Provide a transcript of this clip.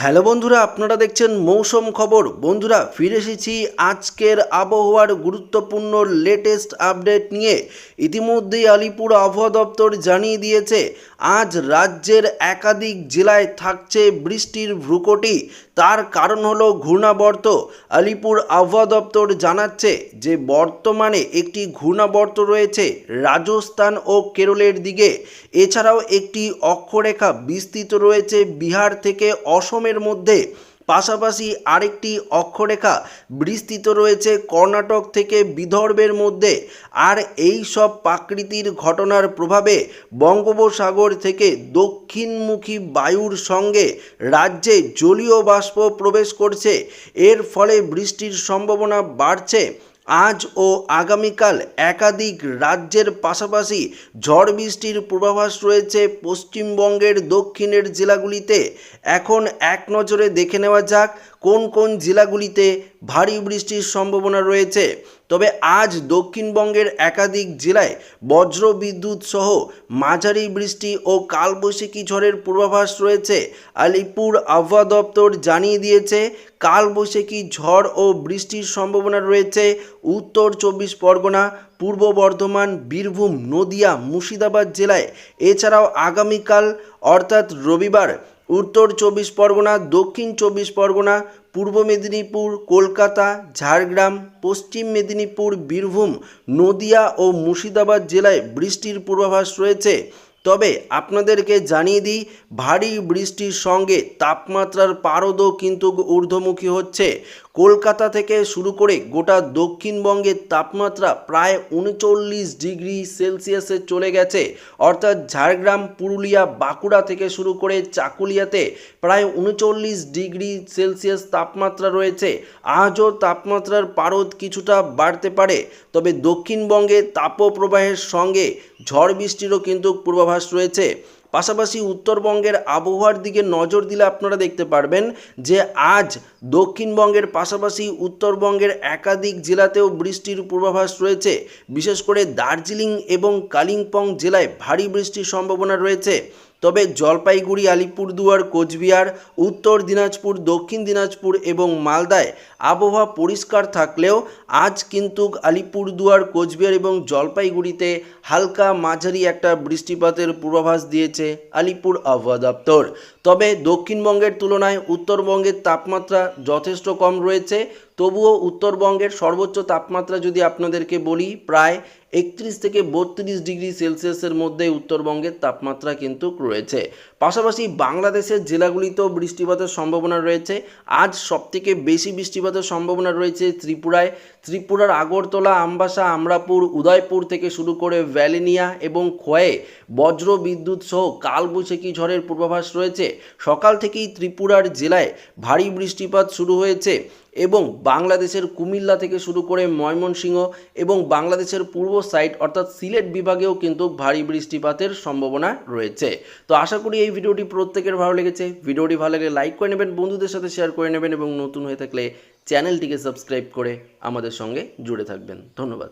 Hello বন্ধুরা, আপনারা দেখছেন মৌসুম খবর। বন্ধুরা, ফিরে এসেছি আজকের আবহাওয়ার গুরুত্বপূর্ণ লেটেস্ট আপডেট নিয়ে। ইতিমধ্যেই আলিপুর আবহাওয়া দপ্তর জানিয়ে দিয়েছে, আজ রাজ্যের একাধিক জেলায় থাকছে বৃষ্টির ভ্রুকটি। তার কারণ হলো ঘূর্ণাবর্ত। আলিপুর আবহাওয়া দপ্তর জানাচ্ছে যে, বর্তমানে একটি ঘূর্ণাবর্ত রয়েছে রাজস্থান ও কেরলের দিকে। এছাড়াও একটি অক্ষরেখা বিস্তৃত রয়েছে বিহার থেকে অসমের মধ্যে। পাশাপাশি আরেকটি অক্ষরেখা বিস্তৃত রয়েছে কর্ণাটক থেকে বিদর্ভের মধ্যে। আর এই সব প্রাকৃতিক ঘটনার প্রভাবে বঙ্গোপসাগর থেকে দক্ষিণমুখী বায়ুর সঙ্গে রাজ্যে জলীয় বাষ্প প্রবেশ করছে। এর ফলে বৃষ্টির সম্ভাবনা বাড়ছে। আজ ও আগামীকাল একাধিক রাজ্যের পাশাপাশি ঝড় বৃষ্টির পূর্বাভাস রয়েছে পশ্চিমবঙ্গের দক্ষিণের জেলাগুলিতে। এখন এক নজরে দেখে নেওয়া যাক কোন কোন জেলাগুলিতে ভারী বৃষ্টির সম্ভাবনা রয়েছে। তবে আজ দক্ষিণবঙ্গের একাধিক জেলায় বজ্র বিদ্যুৎ সহ মাঝারি বৃষ্টি ও কালবৈশাখী ঝড়ের পূর্বাভাস রয়েছে। আলিপুর আবহাওয়া দপ্তর জানিয়ে দিয়েছে, কালবৈশাখী ঝড় ও বৃষ্টির সম্ভাবনা রয়েছে উত্তর চব্বিশ পরগনা, পূর্ব বর্ধমান, বীরভূম, নদিয়া, মুর্শিদাবাদ জেলায়। এছাড়াও আগামীকাল, অর্থাৎ রবিবার উত্তর চব্বিশ পরগনা, দক্ষিণ চব্বিশ পরগনা, পূর্ব মেদিনীপুর, কলকাতা, ঝাড়গ্রাম, পশ্চিম মেদিনীপুর, বীরভূম, নদিয়া ও মুর্শিদাবাদ জেলায় বৃষ্টির পূর্বাভাস রয়েছে। তবে আপনাদেরকে জানিয়ে দিই, ভারী বৃষ্টির সঙ্গে তাপমাত্রার পারদও কিন্তু ঊর্ধ্বমুখী হচ্ছে। কলকাতা থেকে শুরু করে গোটা দক্ষিণবঙ্গের তাপমাত্রা প্রায় উনচল্লিশ ডিগ্রি সেলসিয়াসে চলে গেছে। অর্থাৎ ঝাড়গ্রাম, পুরুলিয়া, বাঁকুড়া থেকে শুরু করে চাকুলিয়াতে প্রায় উনচল্লিশ ডিগ্রি সেলসিয়াস তাপমাত্রা রয়েছে। আজও তাপমাত্রার পারদ কিছুটা বাড়তে পারে। তবে দক্ষিণবঙ্গে তাপপ্রবাহের সঙ্গে ঝড় বৃষ্টিরও কিন্তু পূর্বাভাস রয়েছে। পাশাপাশি উত্তরবঙ্গের আবহাওয়ার দিকে নজর দিলে আপনারা দেখতে পারবেন যে আজ দক্ষিণবঙ্গের পাশাপাশি উত্তরবঙ্গের একাধিক জেলাতেও বৃষ্টির পূর্বাভাস রয়েছে। বিশেষ করে দার্জিলিং এবং কালিম্পং জেলায় ভারী বৃষ্টির সম্ভাবনা রয়েছে। তবে জলপাইগুড়ি, আলিপুরদুয়ার, কোচবিহার, উত্তর দিনাজপুর, দক্ষিণ দিনাজপুর এবং মালদায় আবহাওয়া পরিষ্কার থাকলেও আজ কিন্তু আলিপুরদুয়ার, কোচবিহার এবং জলপাইগুড়িতে হালকা মাঝারি একটা বৃষ্টিপাতের পূর্বাভাস দিয়েছে আলিপুর আবহাওয়া দপ্তর। তবে দক্ষিণবঙ্গের তুলনায় উত্তরবঙ্গের তাপমাত্রা যথেষ্ট কম রয়েছে। তবুও উত্তরবঙ্গের সর্বোচ্চ তাপমাত্রা যদি আপনাদেরকে বলি, প্রায় একত্রিশ থেকে বত্রিশ ডিগ্রি সেলসিয়াসের মধ্যে উত্তরবঙ্গের তাপমাত্রা কিন্তু রয়েছে। পাশাপাশি বাংলাদেশের জেলাগুলিতেও বৃষ্টিপাতের সম্ভাবনা রয়েছে। আজ সবথেকে বেশি বৃষ্টিপাতের সম্ভাবনা রয়েছে ত্রিপুরায়। ত্রিপুরার আগরতলা, আমবাসা, আমরাপুর, উদয়পুর থেকে শুরু করে ভ্যালিনিয়া এবং খোয়ে বজ্র বিদ্যুৎ সহ কালবৈশাখী ঝড়ের পূর্বাভাস রয়েছে। সকাল থেকেই ত্রিপুরার জেলায় ভারী বৃষ্টিপাত শুরু হয়েছে। এবং বাংলাদেশের কুমিল্লা থেকে শুরু করে ময়মনসিংহ এবং বাংলাদেশের পূর্ব সাইড অর্থাৎ সিলেট বিভাগেও কিন্তু ভারী বৃষ্টিপাতের সম্ভাবনা রয়েছে। তো আশা করি এই ভিডিওটি প্রত্যেকের ভালো লেগেছে। ভিডিওটি ভালো লাগলে লাইক করে নেবেন, বন্ধুদের সাথে শেয়ার করে নেবেন এবং নতুন হয়ে থাকলে চ্যানেলটিকে সাবস্ক্রাইব করে আমাদের সঙ্গে জুড়ে থাকবেন। ধন্যবাদ।